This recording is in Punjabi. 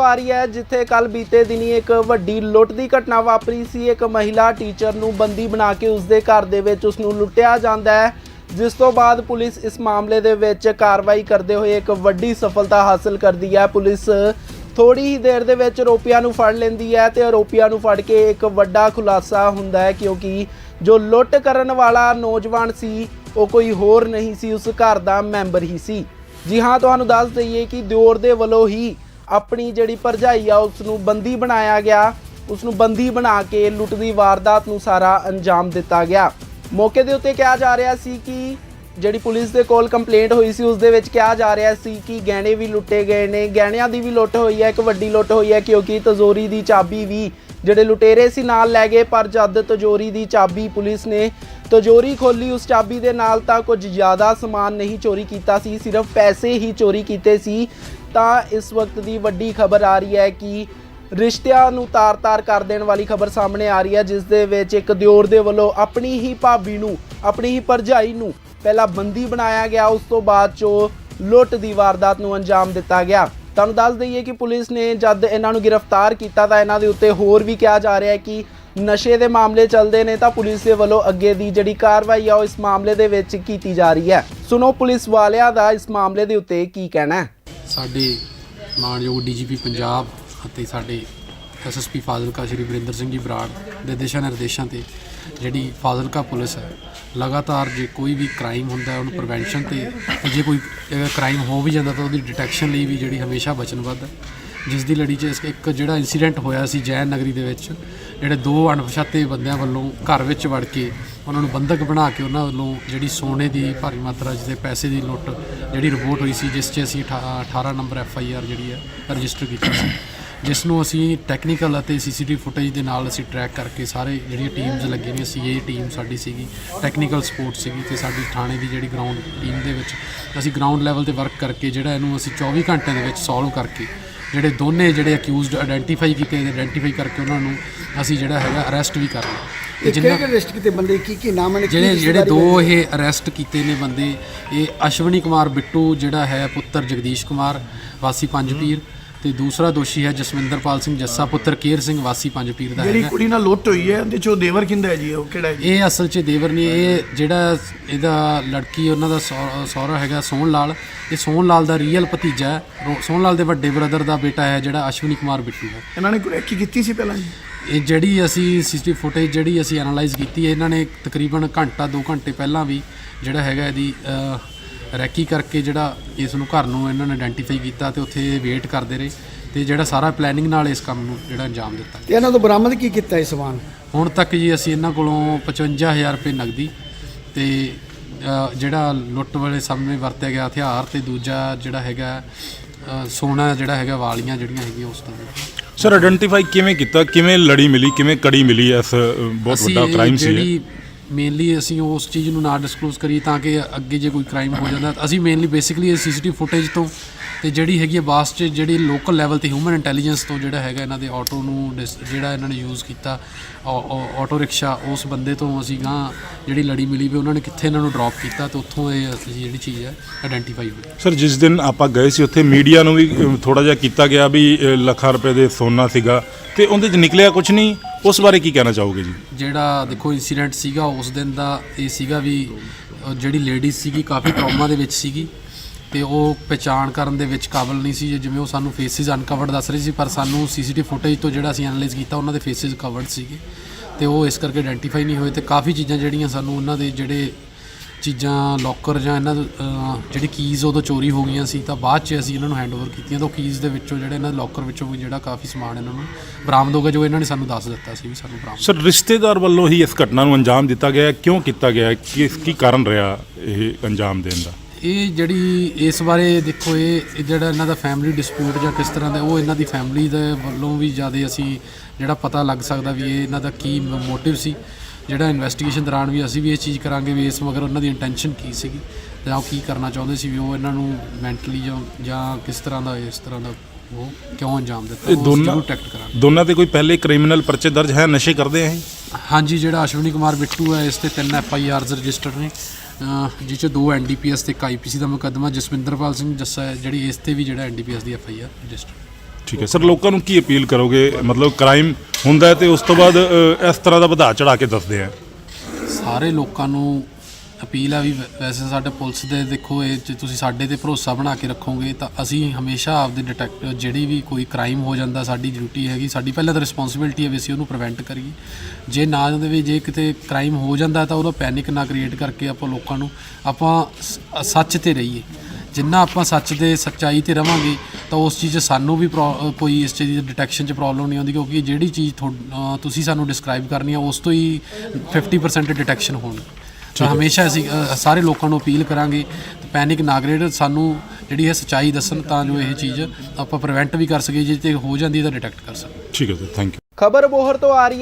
ਆ ਰਹੀ ਹੈ, ਜਿੱਥੇ ਕੱਲ ਬੀਤੇ ਦਿਨੀ ਇੱਕ ਵੱਡੀ ਲੁੱਟ ਦੀ ਘਟਨਾ ਵਾਪਰੀ ਸੀ। ਇੱਕ ਮਹਿਲਾ ਟੀਚਰ ਨੂੰ ਬੰਦੀ ਬਣਾ ਕੇ ਉਸਦੇ ਘਰ ਦੇ ਵਿੱਚ ਉਸ ਨੂੰ ਲੁੱਟਿਆ ਜਾਂਦਾ ਹੈ। ਜਿਸ ਤੋਂ ਬਾਅਦ ਪੁਲਿਸ ਇਸ ਮਾਮਲੇ ਦੇ ਵਿੱਚ ਕਾਰਵਾਈ ਕਰਦੇ ਹੋਏ ਇੱਕ ਵੱਡੀ ਸਫਲਤਾ ਹਾਸਲ ਕਰਦੀ ਹੈ। ਪੁਲਿਸ ਥੋੜੀ ਹੀ ਦੇਰ ਦੇ ਵਿੱਚ ਆਰੋਪੀਆਂ ਨੂੰ ਫੜ ਲੈਂਦੀ ਹੈ ਤੇ ਆਰੋਪੀਆਂ ਨੂੰ ਫੜ ਕੇ ਇੱਕ ਵੱਡਾ ਖੁਲਾਸਾ ਹੁੰਦਾ ਹੈ, ਕਿਉਂਕਿ ਜੋ ਲੁੱਟ ਕਰਨ ਵਾਲਾ ਨੌਜਵਾਨ ਸੀ, ਉਹ ਕੋਈ ਹੋਰ ਨਹੀਂ ਸੀ, ਉਸ ਘਰ ਦਾ ਮੈਂਬਰ ਹੀ ਸੀ। ਜੀ ਹਾਂ, ਤੁਹਾਨੂੰ ਦੱਸ ਦਈਏ ਕਿ ਦਿਓਰ ਦੇ ਵੱਲੋਂ ਹੀ ਆਪਣੀ ਜਿਹੜੀ ਭਰਜਾਈ ਆ ਉਸ ਨੂੰ ਬੰਦੀ ਬਣਾਇਆ ਗਿਆ। ਉਸ ਨੂੰ ਬੰਦੀ ਬਣਾ ਕੇ ਲੁੱਟ ਦੀ ਵਾਰਦਾਤ ਨੂੰ ਸਾਰਾ ਅੰਜਾਮ ਦਿੱਤਾ ਗਿਆ। ਮੌਕੇ ਦੇ ਉੱਤੇ ਕਿਹਾ ਜਾ ਰਿਹਾ ਸੀ ਕਿ ਜਿਹੜੀ ਪੁਲਿਸ ਦੇ ਕੋਲ ਕੰਪਲੇਂਟ ਹੋਈ ਸੀ ਉਸ ਦੇ ਵਿੱਚ ਕਿਹਾ ਜਾ ਰਿਹਾ ਸੀ ਕਿ ਗਹਿਣੇ ਵੀ ਲੁੱਟੇ ਗਏ ਨੇ, ਗਹਿਣਿਆਂ ਦੀ ਵੀ ਲੁੱਟ ਹੋਈ ਹੈ, ਇੱਕ ਵੱਡੀ ਲੁੱਟ ਹੋਈ ਹੈ, ਕਿਉਂਕਿ ਤਜ਼ੋਰੀ ਦੀ ਚਾਬੀ ਵੀ ਜਿਹੜੇ ਲੁਟੇਰੇ ਸੀ ਨਾਲ ਲੈ ਗਏ, ਪਰ ਜਦ ਤਜੋਰੀ ਦੀ ਚਾਬੀ ਪੁਲਿਸ ਨੇ ਤਜੋਰੀ ਖੋਲੀ ਉਸ ਚਾਬੀ ਦੇ ਨਾਲ ਤਾਂ ਕੁਝ ਜ਼ਿਆਦਾ ਸਮਾਨ ਨਹੀਂ ਚੋਰੀ ਕੀਤਾ ਸੀ, ਸਿਰਫ ਪੈਸੇ ਹੀ ਚੋਰੀ ਕੀਤੇ ਸੀ। ਤਾਂ ਇਸ ਵਕਤ ਦੀ ਵੱਡੀ ਖਬਰ ਆ ਰਹੀ ਹੈ ਕਿ ਰਿਸ਼ਤਿਆਂ ਨੂੰ ਤਾਰ-ਤਾਰ ਕਰ ਦੇਣ ਵਾਲੀ ਖਬਰ ਸਾਹਮਣੇ ਆ ਰਹੀ ਹੈ, ਜਿਸ ਦੇ ਵਿੱਚ ਇੱਕ ਦਿਓਰ ਦੇ ਵੱਲੋਂ ਆਪਣੀ ਹੀ ਭਾਬੀ ਨੂੰ, ਆਪਣੀ ਹੀ ਭਰਜਾਈ ਨੂੰ ਪਹਿਲਾਂ ਬੰਦੀ ਬਣਾਇਆ ਗਿਆ, ਉਸ ਤੋਂ ਬਾਅਦ ਚੋ ਲੁੱਟ ਦੀ ਵਾਰਦਾਤ ਨੂੰ ਅੰਜਾਮ ਦਿੱਤਾ ਗਿਆ। ਤੁਹਾਨੂੰ ਦੱਸ ਦਈਏ ਕਿ ਪੁਲਿਸ ਨੇ ਜਦ ਇਹਨਾਂ ਨੂੰ ਗ੍ਰਿਫਤਾਰ ਕੀਤਾ ਤਾਂ ਇਹਨਾਂ ਦੇ ਉੱਤੇ ਹੋਰ ਵੀ ਕਿਹਾ ਜਾ ਰਿਹਾ ਹੈ ਕਿ ਨਸ਼ੇ ਦੇ ਮਾਮਲੇ ਚੱਲਦੇ ਨੇ ਤਾਂ ਪੁਲਿਸ ਦੇ ਵੱਲੋਂ ਅੱਗੇ ਦੀ ਜਿਹੜੀ ਕਾਰਵਾਈ ਆ, ਉਹ ਇਸ ਮਾਮਲੇ ਦੇ ਵਿੱਚ ਕੀਤੀ ਜਾ ਰਹੀ ਹੈ। ਸੁਣੋ ਪੁਲਿਸ ਵਾਲਿਆਂ ਦਾ ਇਸ ਮਾਮਲੇ ਦੇ ਉੱਤੇ ਕੀ ਕਹਿਣਾ ਹੈ। ਸਾਡੇ ਮਾਨਯੋਗ ਡੀਜੀਪੀ ਪੰਜਾਬ ਅਤੇ ਸਾਡੇ ਐਸਐਸਪੀ ਫਾਜ਼ਿਲਕਾ ਸ਼੍ਰੀ ਵਰਿੰਦਰ ਸਿੰਘ ਜੀ ਬਰਾੜ ਦੇ ਦਿਸ਼ਾ ਨਿਰਦੇਸ਼ਾਂ ਤੇ ਜਿਹੜੀ ਫਾਜ਼ਿਲਕਾ ਪੁਲਿਸ ਹੈ, ਲਗਾਤਾਰ ਜੇ ਕੋਈ ਵੀ ਕ੍ਰਾਈਮ ਹੁੰਦਾ ਹੈ, ਉਹਨੂੰ ਪ੍ਰੀਵੈਂਸ਼ਨ ਤੇ ਜੇ ਕੋਈ ਕ੍ਰਾਈਮ ਹੋ ਵੀ ਜਾਂਦਾ ਤਾਂ ਉਹਦੀ ਡਿਟੈਕਸ਼ਨ ਲਈ ਵੀ ਜਿਹੜੀ ਹਮੇਸ਼ਾ ਵਚਨਬੱਧ ਹੈ। ਜਿਸ ਦੀ ਲੜੀ 'ਚ ਇਸ- ਇੱਕ ਜਿਹੜਾ ਇਨਸੀਡੈਂਟ ਹੋਇਆ ਸੀ ਜੈਨ ਨਗਰੀ ਦੇ ਵਿੱਚ, ਜਿਹੜੇ ਦੋ ਅਣਪਛਾਤੇ ਬੰਦਿਆਂ ਵੱਲੋਂ ਘਰ ਵਿੱਚ ਵੜ ਕੇ ਉਹਨਾਂ ਨੂੰ ਬੰਦਕ ਬਣਾ ਕੇ ਉਹਨਾਂ ਵੱਲੋਂ ਜਿਹੜੀ ਸੋਨੇ ਦੀ ਭਾਰੀ ਮਾਤਰਾ 'ਚ ਤੇ ਪੈਸੇ ਦੀ ਲੁੱਟ ਜਿਹੜੀ ਰਿਪੋਰਟ ਹੋਈ ਸੀ, ਜਿਸ 'ਚ ਅਸੀਂ ਅਠਾ- 18 ਨੰਬਰ ਐਫ ਆਈ ਆਰ ਜਿਹੜੀ ਹੈ, ਰਜਿਸਟਰ ਕੀਤੀ ਸੀ। ਜਿਸ ਨੂੰ ਅਸੀਂ ਟੈਕਨੀਕਲ ਅਤੇ ਸੀਸੀਟੀਵੀ ਫੁਟੇਜ ਦੇ ਨਾਲ ਅਸੀਂ ਟਰੈਕ ਕਰਕੇ ਸਾਰੇ ਜਿਹੜੀਆਂ ਟੀਮਸ ਲੱਗੀਆਂ ਨੇ ਸੀਏ ਟੀਮ ਸਾਡੀ ਸੀਗੀ ਟੈਕਨੀਕਲ ਸਪੋਰਟ ਸੀਗੀ ਤੇ ਸਾਡੀ ਥਾਣੇ ਦੀ ਜਿਹੜੀ ਗਰਾਊਂਡ ਟੀਮ ਦੇ ਵਿੱਚ ਅਸੀਂ ਗਰਾਊਂਡ ਲੈਵਲ ਤੇ ਵਰਕ ਕਰਕੇ ਜਿਹੜਾ ਇਹਨੂੰ ਅਸੀਂ 24 ਘੰਟਿਆਂ ਦੇ ਵਿੱਚ ਸੋਲਵ ਕਰਕੇ ਜਿਹੜੇ ਦੋਨੇ ਜਿਹੜੇ ਅਕਿਊਜ਼ਡ ਆਇਡੈਂਟੀਫਾਈ ਕੀਤੇ ਆਇਡੈਂਟੀਫਾਈ ਕਰਕੇ ਉਹਨਾਂ ਨੂੰ ਅਸੀਂ ਜਿਹੜਾ ਹੈਗਾ ਅਰੈਸਟ ਵੀ ਕਰ ਲਿਆ। ਤੇ ਇਹ ਜਿੰਨਾ ਕਿਹੜੇ ਲਿਸਟ ਕੀਤੇ ਬੰਦੇ? ਕੀ ਕੀ ਨਾਮ ਨੇ? ਜਿਹੜੇ ਜਿਹੜੇ ਦੋ ਇਹ ਅਰੈਸਟ ਕੀਤੇ ਨੇ ਬੰਦੇ ਇਹ ਅਸ਼ਵਨੀ ਕੁਮਾਰ ਬਿੱਟੂ ਜਿਹੜਾ ਹੈ ਪੁੱਤਰ ਜਗਦੀਸ਼ ਕੁਮਾਰ ਵਾਸੀ ਪੰਜ ਪੀਰ ਤੇ ਦੂਸਰਾ ਦੋਸ਼ੀ ਹੈ ਜਸਵਿੰਦਰਪਾਲ ਸਿੰਘ ਜੱਸਾ ਪੁੱਤਰ ਕੇਰ ਸਿੰਘ ਵਾਸੀ ਪੰਜ ਪੀਰ ਦਾ ਜਿਹੜੀ ਹੈਗਾ। ਕੁੜੀ ਨਾਲ ਲੁੱਟ ਹੋਈ ਹੈ ਉਹਦੇ ਚੋਂ ਦੇਵਰ ਕਿੰਦਾ ਹੈ ਜੀ? ਉਹ ਕਿਹੜਾ ਹੈ ਜੀ? ਇਹ ਅਸਲ 'ਚ ਦੇਵਰ ਨਹੀਂ ਇਹ ਜਿਹੜਾ ਇਹਦਾ ਲੜਕੀ ਉਹਨਾਂ ਦਾ ਸਹੁ- ਸਹੁਰਾ ਹੈਗਾ ਸੋਹਣ ਲਾਲ ਇਹ ਸੋਹਣ ਲਾਲ ਦਾ ਰੀਅਲ ਭਤੀਜਾ ਹੈ। ਰੋ- ਸੋਹਣ ਲਾਲ ਦੇ ਵੱਡੇ ਬ੍ਰਦਰ ਦਾ ਬੇਟਾ ਹੈ ਜਿਹੜਾ ਅਸ਼ਵਨੀ ਕੁਮਾਰ ਬਿੱਟੂ ਹੈ। ਇਹਨਾਂ ਨੇ ਕੋਈ ਰੈਕੀ ਕੀਤੀ ਸੀ ਪਹਿਲਾਂ ਜੀ? ਇਹ ਜਿਹੜੀ ਅਸੀਂ ਸੀਸੀਟੀਵੀ ਫੁਟੇਜ ਜਿਹੜੀ ਅਸੀਂ ਐਨਾਲਾਈਜ਼ ਕੀਤੀ ਹੈ ਇਹਨਾਂ ਨੇ ਤਕਰੀਬਨ ਘੰਟਾ 2 ਘੰਟੇ ਪਹਿਲਾਂ ਵੀ ਜਿਹੜਾ ਹੈਗਾ ਇਹਦੀ ਅਹ, ਰੈਕੀ ਕਰਕੇ ਜਿਹੜਾ ਇਸ ਨੂੰ ਘਰ ਨੂੰ ਇਹਨਾਂ ਨੇ ਆਇਡੈਂਟੀਫਾਈ ਕੀਤਾ ਤੇ ਉੱਥੇ ਵੇਟ ਕਰਦੇ ਰਹੇ ਤੇ ਜਿਹੜਾ ਸਾਰਾ ਪਲੈਨਿੰਗ ਨਾਲ ਇਸ ਕੰਮ ਨੂੰ ਜਿਹੜਾ ਅੰਜਾਮ ਦਿੱਤਾ। ਤੇ ਇਹਨਾਂ ਤੋਂ ਬਰਾਮਦ ਕੀ ਕੀਤਾ ਇਹ ਸਮਾਨ? ਹੁਣ ਤੱਕ ਜੀ ਅਸੀਂ ਇਹਨਾਂ ਕੋਲੋਂ 55000 ਰੁਪਏ ਨਗਦੀ ਤੇ ਜਿਹੜਾ ਲੁੱਟ ਵੇਲੇ ਸਾਹਮਣੇ ਵਰਤਿਆ ਗਿਆ ਹਥਿਆਰ ਤੇ ਦੂਜਾ ਜਿਹੜਾ ਹੈਗਾ ਸੋਨਾ ਜਿਹੜਾ ਹੈਗਾ ਵਾਲੀਆਂ ਜਿਹੜੀਆਂ ਹੈਗੀਆਂ ਉਸ ਤੋਂ ਸਰ ਆਇਡੈਂਟੀਫਾਈ ਕਿਵੇਂ ਕੀਤਾ ਕਿਵੇਂ ਲੜੀ ਮਿਲੀ ਕਿਵੇਂ ਕੜੀ ਮਿਲੀ ਇਸ ਬਹੁਤ ਵੱਡਾ ਕ੍ਰਾਈਮ ਸੀ ਇਹ। ਜਿਹੜੀ ਮੇਨਲੀ ਅਸੀਂ ਉਸ ਚੀਜ਼ ਨੂੰ ਨਾ ਡਿਸਕਲੋਜ਼ ਕਰੀਏ ਤਾਂ ਕਿ ਅੱਗੇ ਜੇ ਕੋਈ ਕ੍ਰਾਈਮ ਹੋ ਜਾਂਦਾ, ਅਸੀਂ ਮੇਨਲੀ ਬੇਸਿਕਲੀ ਇਹ ਸੀਸੀਟੀਵੀ ਫੁਟੇਜ ਤੋਂ ਤੇ ਜਿਹੜੀ ਹੈਗੀ ਹੈ ਬਾਸ 'ਚ ਜਿਹੜੀ ਲੋਕਲ ਲੈਵਲ ਤੇ ਹਿਊਮਨ ਇੰਟੈਲੀਜੈਂਸ ਤੋਂ ਜਿਹੜਾ ਹੈਗਾ ਇਹਨਾਂ ਦੇ ਆਟੋ ਨੂੰ ਡਿਸ- ਜਿਹੜਾ ਇਹਨਾਂ ਨੇ ਯੂਜ਼ ਕੀਤਾ ਆਟੋ ਰਿਕਸ਼ਾ ਉਸ ਬੰਦੇ ਤੋਂ ਅਸੀਂ ਗਾਂ ਜਿਹੜੀ ਲੜੀ ਮਿਲੀ ਵੀ ਉਹਨਾਂ ਨੇ ਕਿੱਥੇ ਇਹਨਾਂ ਨੂੰ ਡ੍ਰੌਪ ਕੀਤਾ ਤੇ ਉੱਥੋਂ ਇਹ ਅਸੀਂ ਜਿਹੜੀ ਚੀਜ਼ ਹੈ ਆਇਡੈਂਟੀਫਾਈ ਹੋਈ। ਸਰ ਜਿਸ ਦਿਨ ਆਪਾਂ ਗਏ ਸੀ ਉੱਥੇ ਮੀਡੀਆ ਨੂੰ ਵੀ ਥੋੜਾ ਜਿਹਾ ਕੀਤਾ ਗਿਆ ਵੀ ਲੱਖਾਂ ਰੁਪਏ ਦੇ ਸੋਨਾ ਸੀਗਾ ਤੇ ਉਹਦੇ ਚ ਨਿਕਲਿਆ ਕੁਝ ਨਹੀਂ। ਉਸ ਬਾਰੇ ਕੀ ਕਹਿਣਾ ਚਾਹੋਗੇ ਜੀ? ਜਿਹੜਾ ਦੇਖੋ ਇਨਸੀਡੈਂਟ ਸੀਗਾ, ਉਸ ਦਿਨ ਦਾ ਇਹ ਸੀਗਾ ਵੀ, ਅਹ, ਜਿਹੜੀ ਲੇਡੀ ਸੀਗੀ, ਕਾਫੀ ਟਰਾਮਾ ਦੇ ਵਿੱਚ ਸੀਗੀ ਤੇ ਉਹ ਪਛਾਣ ਕਰਨ ਦੇ ਵਿੱਚ ਕਾਬਲ ਨਹੀਂ ਸੀ। ਜਿਵੇਂ ਉਹ ਸਾਨੂੰ ਫੇਸਿਸ ਅਨਕਵਰਡ ਦੱਸ ਰਹੀ ਸੀ, ਪਰ ਸਾਨੂੰ ਸੀਸੀਟੀਵੀ ਫੁਟੇਜ ਤੋਂ ਜਿਹੜਾ ਅਸੀਂ ਐਨਾਲਾਈਜ਼ ਕੀਤਾ, ਉਹਨਾਂ ਦੇ ਫੇਸਿਸ ਕਵਰਡ ਸੀਗੇ ਤੇ ਉਹ ਇਸ ਕਰਕੇ ਆਇਡੈਂਟੀਫਾਈ ਨਹੀਂ ਹੋਏ ਤੇ ਕਾਫੀ ਚੀਜ਼ਾਂ ਜਿਹੜੀਆਂ ਸਾਨੂੰ ਉਹਨਾਂ ਦੇ ਜਿਹੜੇ ਚੀਜ਼ਾਂ ਲੋਕਰ ਜਾਂ ਇਹਨਾਂ ਜਿਹੜੀ ਕੀਜ਼ ਉਦੋਂ ਚੋਰੀ ਹੋ ਗਈਆਂ ਸੀ ਤਾਂ ਬਾਅਦ 'ਚ ਅਸੀਂ ਇਹਨਾਂ ਨੂੰ ਹੈਂਡਓਵਰ ਕੀਤੀਆਂ ਤਾਂ ਕੀਜ਼ ਦੇ ਵਿੱਚੋਂ ਜਿਹੜੇ ਇਹਨਾਂ ਲੋਕਰ ਵਿੱਚੋਂ ਵੀ ਜਿਹੜਾ ਕਾਫੀ ਸਮਾਨ ਇਹਨਾਂ ਨੂੰ ਬਰਾਮਦ ਹੋ ਗਿਆ ਜੋ ਇਹਨਾਂ ਨੇ ਸਾਨੂੰ ਦੱਸ ਦਿੱਤਾ ਸੀ ਵੀ ਸਾਨੂੰ ਬਰਾਮਦ ਸਰ ਰਿਸ਼ਤੇਦਾਰ ਵੱਲੋਂ ਹੀ ਇਸ ਘਟਨਾ ਨੂੰ ਅੰਜਾਮ ਦਿੱਤਾ ਗਿਆ। ਕਿਉਂ ਕੀਤਾ ਗਿਆ? ਕਿਸ ਕੀ ਕਾਰਨ ਰਿਹਾ ਇਹ ਅੰਜਾਮ ਦੇਣ ਦਾ ਇਹ ਜਿਹੜੀ ਇਸ ਬਾਰੇ ਦੇਖੋ ਇਹ ਇਹ ਜਿਹੜਾ ਇਹਨਾਂ ਦਾ ਫੈਮਿਲੀ ਡਿਸਪਿਊਟ ਜਾਂ ਕਿਸ ਤਰ੍ਹਾਂ ਦਾ ਉਹ ਇਹਨਾਂ ਦੀ ਫੈਮਿਲੀ ਦੇ ਵੱਲੋਂ ਵੀ ਜ਼ਿਆਦਾ ਅਸੀਂ ਜਿਹੜਾ ਪਤਾ ਲੱਗ ਸਕਦਾ ਵੀ ਇਹ ਇਹਨਾਂ ਦਾ ਕੀ ਮੋਟਿਵ ਸੀ ਜਿਹੜਾ ਇਨਵੈਸਟੀਗੇਸ਼ਨ ਦੌਰਾਨ ਵੀ ਅਸੀਂ ਵੀ ਇਹ ਚੀਜ਼ ਕਰਾਂਗੇ ਵੀ ਇਸ ਮਗਰ ਉਹਨਾਂ ਦੀ ਇੰਟੈਂਸ਼ਨ ਕੀ ਸੀਗੀ ਜਾਂ ਉਹ ਕੀ ਕਰਨਾ ਚਾਹੁੰਦੇ ਸੀ ਵੀ ਉਹ ਇਹਨਾਂ ਨੂੰ ਮੈਂਟਲੀ ਜਾਂ ਜਾਂ ਕਿਸ ਤਰ੍ਹਾਂ ਦਾ ਇਸ ਤਰ੍ਹਾਂ ਦਾ ਉਹ ਕਿਉਂ ਅੰਜਾਮ ਦਿੱਤਾ ਇਹ ਉਹ ਦੋਨਾਂ ਜ਼ਰੂਰ ਟੈਕਟ ਕਰਾਂਗੇ। ਦੋਨਾਂ ਤੇ ਕੋਈ ਪਹਿਲੇ ਕ੍ਰਿਮੀਨਲ ਪਰਚੇ ਦਰਜ ਹੈ ਨਸ਼ੇ ਕਰਦੇ ਆ ਇਹ? ਹਾਂਜੀ ਜਿਹੜਾ ਅਸ਼ਵਨੀ ਕੁਮਾਰ ਬਿੱਟੂ ਹੈ ਇਸ ਤੇ ਤਿੰਨ ਐਫ ਆਈ ਆਰਜ਼ ਰਜਿਸਟਰਡ ਨੇ। ਅਹ ਜਿਹ 'ਚ ਦੋ ਐਨ ਡੀ ਪੀ ਐਸ ਤੇ ਇੱਕ ਆਈ ਪੀ ਸੀ ਦਾ ਮੁਕੱਦਮਾ ਜਸਵਿੰਦਰਪਾਲ ਸਿੰਘ ਜੱਸਾ ਹੈ ਜਿਹੜੀ ਇਸ ਤੇ ਵੀ ਜਿਹੜਾ ਐਨ ਡੀ ਪੀ ਐਸ ਦੀ ਐਫ ਆਈ ਆਰ ਰਜਿਸਟਰ ਠੀਕ ਹੈ। ਸਰ ਲੋਕਾਂ ਨੂੰ ਕੀ ਅਪੀਲ ਕਰੋਗੇ? ਮਤਲਬ ਕ੍ਰਾਈਮ ਹੁੰਦਾ ਹੈ ਤੇ ਉਸ ਤੋਂ ਬਾਅਦ ਅ, ਇਸ ਤਰ੍ਹਾਂ ਦਾ ਵਧਾ ਚੜਾ ਕੇ ਦੱਸਦੇ ਆ। ਸਾਰੇ ਲੋਕਾਂ ਨੂੰ ਅਪੀਲ ਆ ਵੀ ਵੈ- ਵੈਸੇ ਸਾਡੇ ਪੁਲਿਸ ਦੇ ਦੇਖੋ ਇਹ 'ਚ ਤੁਸੀਂ ਸਾਡੇ ਤੇ ਭਰੋਸਾ ਬਣਾ ਕੇ ਰੱਖੋਗੇ ਤਾਂ ਅਸੀਂ ਹਮੇਸ਼ਾ ਆਪਦੇ ਡਿਟੈਕਟ ਜਿਹੜੀ ਵੀ ਕੋਈ ਕ੍ਰਾਈਮ ਹੋ ਜਾਂਦਾ ਸਾਡੀ ਡਿਊਟੀ ਹੈਗੀ। ਸਾਡੀ ਪਹਿਲਾਂ ਤਾਂ ਰਿਸਪੌਂਸਿਬਿਲਟੀ ਹੈ ਵੀ ਅਸੀਂ ਉਹਨੂੰ ਪ੍ਰੀਵੈਂਟ ਕਰੀਏ। ਜੇ ਨਾ ਦੇ ਵੀ ਜੇ ਕਿਤੇ ਕ੍ਰਾਈਮ ਹੋ ਜਾਂਦਾ ਤਾਂ ਉਹਦਾ ਪੈਨਿਕ ਨਾ ਕ੍ਰੀਏਟ ਕਰਕੇ ਆਪਾਂ ਲੋਕਾਂ ਨੂੰ ਆਪਾਂ ਸ- ਸੱਚ ਤੇ ਰਹੀਏ। ਜਿੰਨਾ ਆਪਾਂ ਸੱਚ ਦੇ ਸੱਚਾਈ ਤੇ ਰਵਾਂਗੇ ਤਾਂ ਉਸ ਚੀਜ਼ 'ਚ ਸਾਨੂੰ ਵੀ ਪ੍ਰੋ- ਕੋਈ ਇਸ ਚੀਜ਼ ਦੀ ਡਿਟੈਕਸ਼ਨ 'ਚ ਪ੍ਰੋਬਲਮ ਨਹੀਂ ਆਉਂਦੀ ਕਿਉਂਕਿ ਜਿਹੜੀ ਚੀਜ਼ ਤੁਸੀਂ ਸਾਨੂੰ ਡਿਸਕ੍ਰਾਈਬ ਕਰਨੀ ਆ ਉਸ ਤੋਂ ਹੀ 50% ਡਿਟੈਕਸ਼ਨ ਹੋਣੀ। ਤਾਂ ਹਮੇਸ਼ਾ ਅਸੀਂ ਸਾਰੇ ਲੋਕਾਂ ਨੂੰ ਅਪੀਲ ਕਰਾਂਗੇ ਪੈਨਿਕ ਨਾ ਕ੍ਰੀਏਟ ਸਾਨੂੰ ਜਿਹੜੀ ਹੈ ਸੱਚਾਈ ਦੱਸਣ ਤਾਂ ਜੋ ਇਹ ਚੀਜ਼ ਆਪਾਂ ਪ੍ਰੀਵੈਂਟ ਵੀ ਕਰ ਸਕੀਏ ਜੇ ਤੇ ਹੋ ਜਾਂਦੀ ਹੈ ਤਾਂ ਡਿਟੈਕਟ ਕਰ ਸਕੀਏ ਠੀਕ ਹੈ ਸਰ ਥੈਂਕ ਯੂ ਖਬਰ ਬੋਹਰ ਤੋਂ ਆ ਰਹੀ ਹੈ।